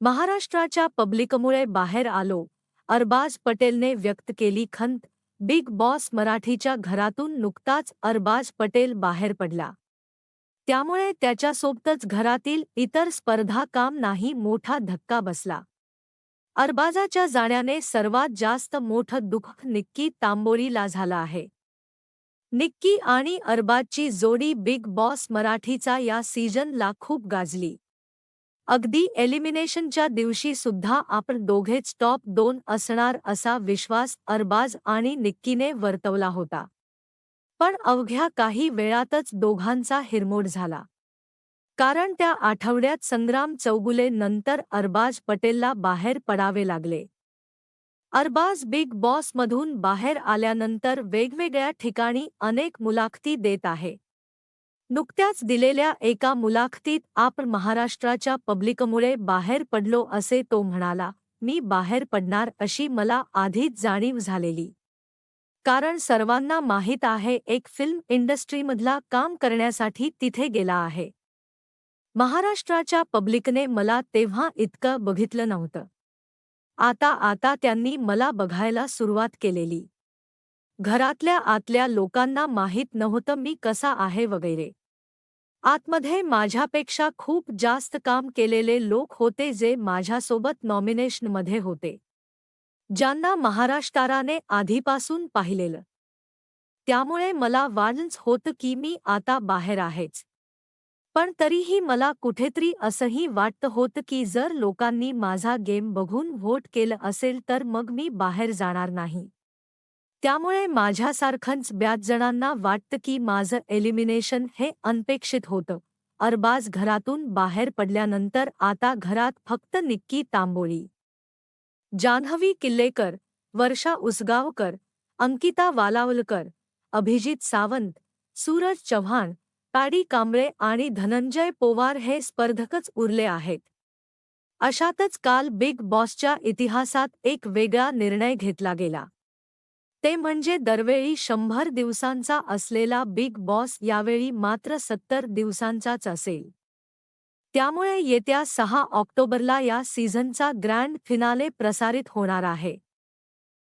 महाराष्ट्राच्या पब्लिकमुळे बाहेर आलो. अरबाज पटेलने व्यक्त केली खंत बिग बॉस मराठीच्या घरातून नुकताच अरबाज पटेल बाहेर पडला. त्यामुळे त्याच्यासोबतच घरातील इतर स्पर्धा काम नाही मोठा धक्का बसला. अरबाजाच्या जाण्याने सर्वात जास्त मोठं दुःख निक्की तांबोरीला झालं आहे. निक्की आणि अरबाजची जोडी बिग बॉस मराठीचा या सीझनला खूप गाजली. अगदी एलिमिनेशनच्या दिवशी सुद्धा आपण दोघेच टॉप दोन असणार असा विश्वास अरबाज आणि निक्कीने वर्तवला होता. पण अवघ्या काही वेळातच दोघांचा हिरमोड झाला. कारण त्या आठवड्यात संग्राम चौगुले नंतर अरबाज पटेलला बाहेर पडावे लागले. अरबाज बिग बॉसमधून बाहेर आल्यानंतर वेगवेगळ्या ठिकाणी अनेक मुलाखती देत आहे. नुकत्याच दिलेल्या एका मुलाखतीत आपण महाराष्ट्राच्या पब्लिकमुळे बाहेर पडलो असे तो म्हणाला मी बाहेर पडणार अशी मला आधीच जाणीव झालेली. कारण सर्वांना माहीत आहे एक फिल्म इंडस्ट्रीमधला काम करण्यासाठी तिथे गेला आहे. महाराष्ट्राच्या पब्लिकने मला तेव्हा इतकं बघितलं नव्हतं. आता आता त्यांनी मला बघायला सुरुवात केलेली. घरातल्या आतल्या लोकांना माहीत नव्हतं मी कसा आहे वगैरे. आतमध्ये माझ्यापेक्षा खूप जास्त काम केलेले लोक होते जे माझ्यासोबत नॉमिनेशनमध्ये होते. ज्यांना महाराष्ट्राने आधीपासून पाहिलेलं. त्यामुळे मला वाटच होतं की मी आता बाहेर आहेच. पण तरीही मला कुठेतरी असंही वाटतं होतं की जर लोकांनी माझा गेम बघून व्होट केलं असेल तर मग मी बाहेर जाणार नाही. त्यामुळे माझ्यासारखंच ब्याच जणांना वाटतं की माझं एलिमिनेशन हे अनपेक्षित होतं. अरबाज घरातून बाहेर पडल्यानंतर आता घरात फक्त निक्की तांबोळी. जान्हवी किल्लेकर वर्षा उसगावकर अंकिता वालावलकर अभिजित सावंत सूरज चव्हाण पॅडी कांबळे आणि धनंजय पोवार हे स्पर्धकच उरले आहेत. अशातच काल बिग बॉसच्या इतिहासात एक वेगळा निर्णय घेतला गेला. ते म्हणजे दरवेळी शंभर दिवसांचा असलेला बिग बॉस यावेळी मात्र सत्तर दिवसांचाच असेल. त्यामुळे येत्या सहा ऑक्टोबरला या सीझनचा ग्रँड फिनाले प्रसारित होणार आहे.